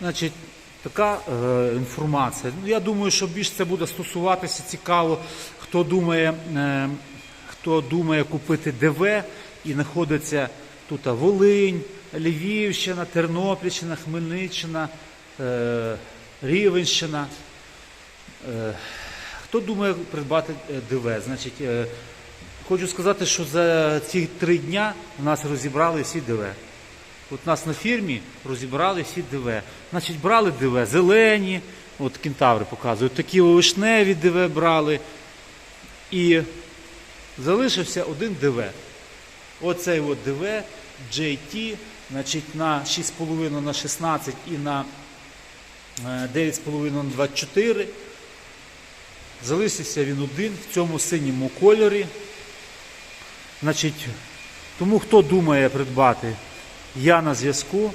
Значить, така е, інформація. Ну, я думаю, що більш це буде стосуватися цікаво, хто думає, е, хто думає купити ДВ і знаходиться тут Волинь, Львівщина, Тернопільщина, Хмельниччина, е, Рівенщина. Е, хто думає придбати е, ДВ? Значить, е, хочу сказати, що за ці три дня у нас розібрали всі ДВ. От нас на фірмі розібрали всі ДВ. Значить, брали ДВ зелені, от кентаври показують, такі вишневі ДВ брали. І залишився один ДВ. Оцей от ДВ JT, значить, на 6,5 на 16 і на е, 9,5 на 24. Залишився він один в цьому синьому кольорі. Значить, тому хто думає придбати, я на зв'язку.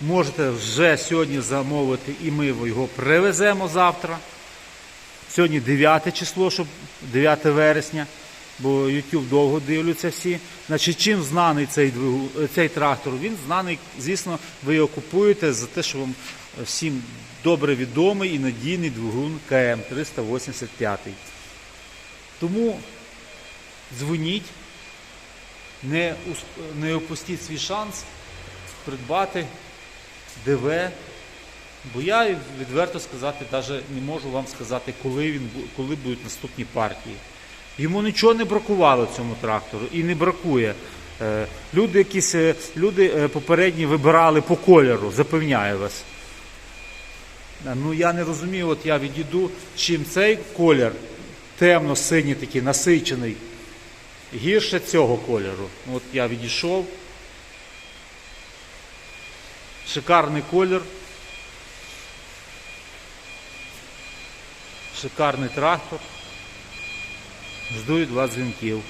Можете вже сьогодні замовити і ми його привеземо завтра. Сьогодні 9 число, щоб 9 вересня, бо YouTube довго дивляться всі. Значить, чим знаний цей, цей трактор? Він знаний, звісно, ви його купуєте за те, що вам всім добре відомий і надійний двигун КМ 385. Тому дзвоніть, не, не опустіть свій шанс придбати ДВ. Бо я відверто сказати, навіть не можу вам сказати, коли він коли будуть наступні партії. Йому нічого не бракувало цьому трактору і не бракує. Е, Люди, якісь, е, люди е, попередні вибирали по кольору, запевняю вас. Ну я не розумію, от я відійду, чим цей колір темно-синій такий насичений, гірше цього кольору. От я відійшов. Шикарний колір. Шикарний трактор. Жду від вас дзвінків.